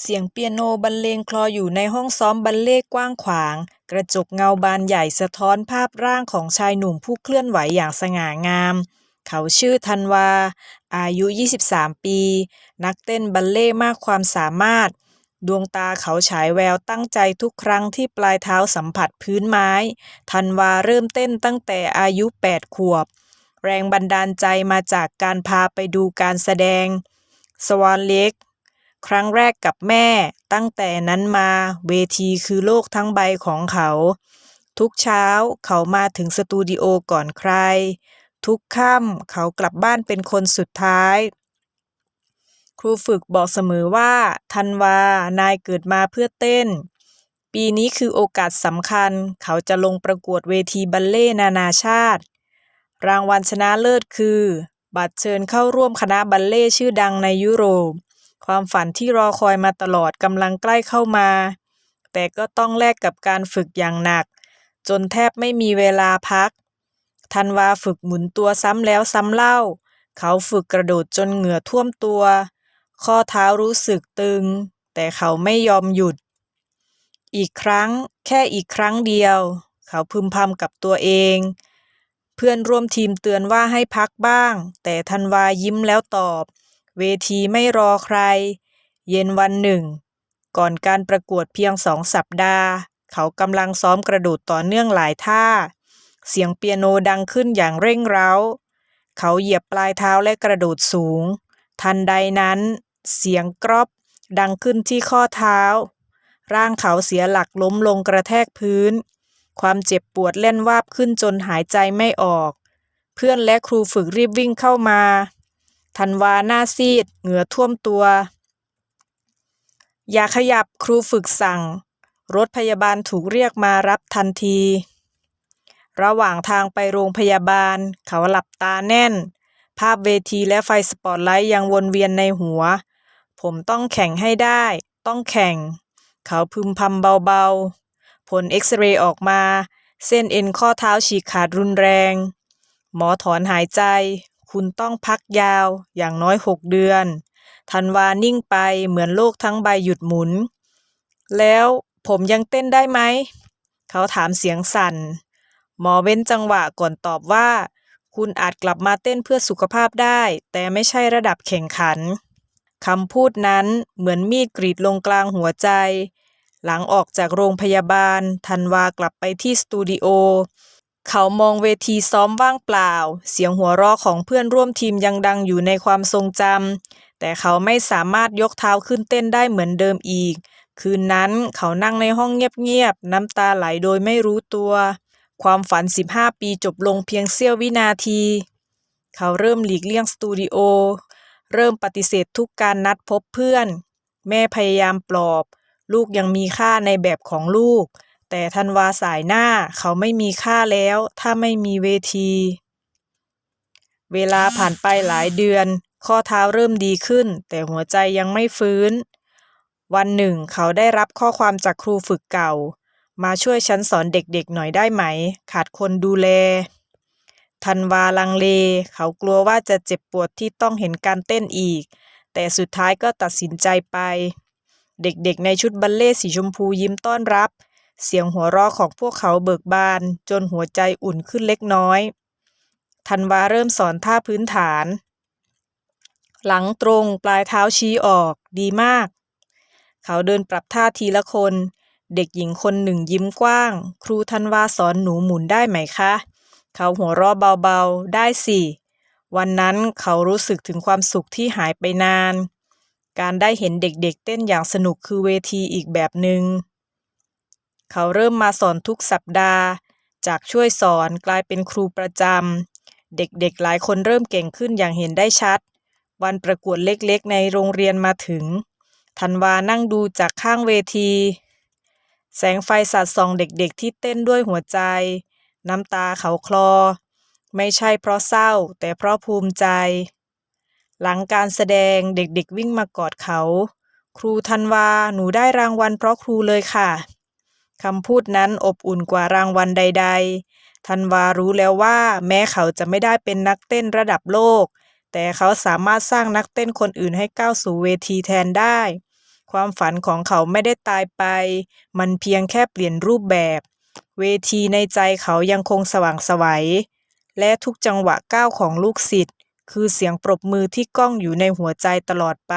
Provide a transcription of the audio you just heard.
เสียงเปียโนบรรเลงคลออยู่ในห้องซ้อมบัลเล่กว้างขวาง กระจกเงาบานใหญ่สะท้อนภาพร่างของชายหนุ่มผู้เคลื่อนไหวอย่างสง่างาม เขาชื่อธันวา อายุ 23 ปี นักเต้นบัลเล่มากความสามารถ ดวงตาเขาฉายแววตั้งใจทุกครั้งที่ปลายเท้าสัมผัสพื้นไม้ ธันวาเริ่มเต้นตั้งแต่อายุ 8 ขวบ แรงบันดาลใจมาจากการพาไปดูการแสดงสวอนเล็ก ครั้งแรกกับแม่ ตั้งแต่นั้นมาเวทีคือโลกทั้งใบของเขา ทุกเช้าเขามาถึงสตูดิโอก่อนใคร ทุกค่ำเขากลับบ้านเป็นคนสุดท้าย ครูฝึกบอกเสมอว่าธันวานายเกิดมาเพื่อเต้น ปีนี้คือโอกาสสำคัญ เขาจะลงประกวดเวทีบัลเล่นานาชาติ รางวัลชนะเลิศคือ บัตรเชิญเข้าร่วมคณะบัลเล่ชื่อดังในยุโรป ความฝันที่รอคอยมาตลอดกำลังใกล้เข้ามา แต่ก็ต้องแลกกับการฝึกอย่างหนัก จนแทบไม่มีเวลาพัก ธันวาฝึกหมุนตัวซ้ำแล้วซ้ำเล่า เขาฝึกกระโดดจนเหงื่อท่วมตัว ข้อเท้ารู้สึกตึง แต่เขาไม่ยอมหยุด อีกครั้ง แค่อีกครั้งเดียว เขาพึมพำกับตัวเอง เพื่อนร่วมทีมเตือนว่าให้พักบ้าง แต่ธันวายิ้มแล้วตอบ เวทีไม่รอใคร เย็นวันหนึ่ง ก่อนการประกวดเพียงสองสัปดาห์ เขากำลังซ้อมกระโดดต่อเนื่องหลายท่า เสียงเปียโนดังขึ้นอย่างเร่งเร้า เขาเหยียบปลายเท้าและกระโดดสูง ทันใดนั้น เสียงกรอบดังขึ้นที่ข้อเท้า ร่างเขาเสียหลักล้มลงกระแทกพื้น ความเจ็บปวดเล่นวาบขึ้นจนหายใจไม่ออก เพื่อนและครูฝึกรีบวิ่งเข้ามา ธันวาหน้าซีด เหงื่อท่วมตัว อย่าขยับครูฝึกสั่ง รถพยาบาลถูกเรียกมารับทันที ระหว่างทางไปโรงพยาบาล เขาหลับตาแน่น ภาพเวทีและไฟสปอตไลท์ยังวนเวียนในหัว ผมต้องแข่งให้ได้ ต้องแข่ง เขาพึมพำเบาๆ ผลเอ็กซเรย์ออกมา เส้นเอ็นข้อเท้าฉีกขาดรุนแรง หมอถอนหายใจ คุณต้องพักยาวอย่างน้อยหกเดือน ธันวานิ่งไปเหมือนโลกทั้งใบหยุดหมุน แล้วผมยังเต้นได้ไหม เขาถามเสียงสั่น หมอเว้นจังหวะก่อนตอบว่า คุณอาจกลับมาเต้นเพื่อสุขภาพได้ แต่ไม่ใช่ระดับแข่งขันคำพูดนั้นเหมือนมีดกรีดลงกลางหัวใจ หลังออกจากโรงพยาบาลธันวากลับไปที่สตูดิโอ เขามองเวทีซ้อมว่างเปล่า เสียงหัวเราะของเพื่อนร่วมทีมยังดังอยู่ในความทรงจำ แต่เขาไม่สามารถยกเท้าขึ้นเต้นได้เหมือนเดิมอีก คืนนั้นเขานั่งในห้องเงียบๆ น้ำตาไหลโดยไม่รู้ตัว ความฝัน 15 ปีจบลงเพียงเสี้ยววินาที เขาเริ่มหลีกเลี่ยงสตูดิโอ เริ่มปฏิเสธทุกการนัดพบเพื่อน แม่พยายามปลอบ ลูกยังมีค่าในแบบของลูก แต่ธันวาสายหน้าเขาไม่มีค่าแล้ว ถ้าไม่มีเวที เวลาผ่านไปหลายเดือน ข้อเท้าเริ่มดีขึ้น แต่หัวใจยังไม่ฟื้น วันหนึ่ง เขาได้รับข้อความจากครูฝึกเก่า มาช่วยฉันสอนเด็กๆหน่อยได้ไหม ขาดคนดูแลธันวาลังเล เขากลัวว่าจะเจ็บปวดที่ต้องเห็นการเต้นอีก แต่สุดท้ายก็ตัดสินใจไป เด็กๆในชุดบัลเล่สีชมพูยิ้มต้อนรับ เสียงหัวเราะของพวกเขาเบิกบาน จนหัวใจอุ่นขึ้นเล็กน้อยธันวาเริ่มสอนท่าพื้นฐาน หลังตรงปลายเท้าชี้ออกดีมาก เขาเดินปรับท่าทีละคน เด็กหญิงคนหนึ่งยิ้มกว้าง ครูธันวาสอนหนูหมุนได้ไหมคะ เขาหัวเราะเบาๆ ได้สิ วันนั้นเขารู้สึกถึงความสุขที่หายไปนาน การได้เห็นเด็กๆเต้นอย่างสนุกคือเวทีอีกแบบหนึง่ง เขาเริ่มมาสอนทุกสัปดาห์ จากช่วยสอนกลายเป็นครูประจำ เด็กๆหลายคนเริ่มเก่งขึ้นอย่างเห็นได้ชัด วันประกวดเล็กๆ ในโรงเรียนมาถึง ธันวานั่งดูจากข้างเวที แสงไฟสาดส่องเด็กๆ ที่เต้นด้วยหัวใจ น้ำตาเขาคลอ ไม่ใช่เพราะเศร้า แต่เพราะภูมิใจ หลังการแสดงเด็กๆวิ่งมากอดเขา ครูธันวาหนูได้รางวัลเพราะครูเลยค่ะ คำพูดนั้นอบอุ่นกว่ารางวัลใด ๆ ธันวารู้แล้วว่าแม้เขาจะไม่ได้เป็นนักเต้นระดับโลก แต่เขาสามารถสร้างนักเต้นคนอื่นให้ก้าวสู่เวทีแทนได้ ความฝันของเขาไม่ได้ตายไป มันเพียงแค่เปลี่ยนรูปแบบ เวทีในใจเขายังคงสว่างไสวและทุกจังหวะก้าวของลูกศิษย์คือเสียงปรบมือที่ก้องอยู่ในหัวใจตลอดไป